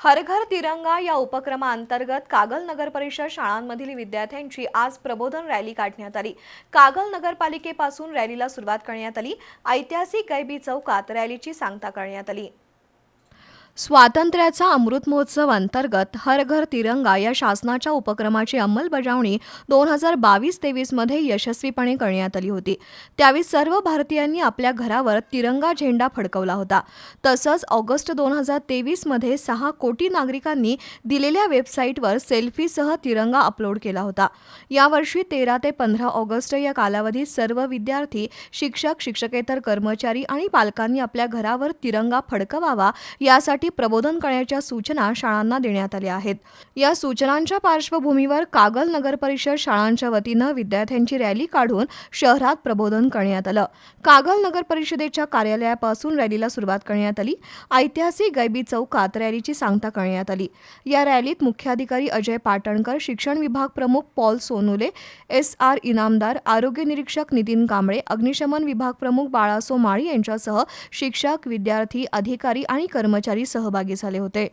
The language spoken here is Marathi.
हर घर तिरंगा या उपक्रमाअंतर्गत कागल नगर परिषद शाळांमधील विद्यार्थ्यांची आज प्रबोधन रॅली काढण्यात आली. कागल नगरपालिकेपासून रॅलीला सुरुवात करण्यात आली. ऐतिहासिक गैबी चौकात रॅलीची सांगता करण्यात आली. स्वातंत्र्याचा अमृत महोत्सव अंतर्गत हर घर तिरंगा या शासनाच्या उपक्रमाची अंमलबजावणी दोन हजार बावीस तेवीसमध्ये यशस्वीपणे करण्यात आली होती. त्यावेळी सर्व भारतीयांनी आपल्या घरावर तिरंगा झेंडा फडकवला होता. तसंच ऑगस्ट दोन हजार तेवीसमध्ये सहा कोटी नागरिकांनी दिलेल्या वेबसाईटवर सेल्फीसह तिरंगा अपलोड केला होता. यावर्षी तेरा ते पंधरा ऑगस्ट या कालावधीत सर्व विद्यार्थी शिक्षक शिक्षकेतर कर्मचारी आणि पालकांनी आपल्या घरावर तिरंगा फडकवावा यासाठी प्रबोधन करण्याच्या सूचना शाळांना देण्यात आल्या आहेत. या सूचनांच्या पार्श्वभूमीवर कागल नगर परिषद शाळांच्या वतीनं विद्यार्थ्यांची रॅली काढून शहरात प्रबोधन करण्यात आलं. कागल नगर परिषदेच्या कार्यालयापासून रॅलीला सुरुवात करण्यात आली. ऐतिहासिक गैबी चौकात रॅलीची सांगता करण्यात आली. या रॅलीत मुख्याधिकारी अजय पाटणकर शिक्षण विभाग प्रमुख Paul Sonule S R Inamdar आरोग्य निरीक्षक नितीन कांबळे अग्निशमन विभाग प्रमुख बाळासो माळी यांच्यासह शिक्षक विद्यार्थी अधिकारी आणि कर्मचारी सहभागी झाले होते.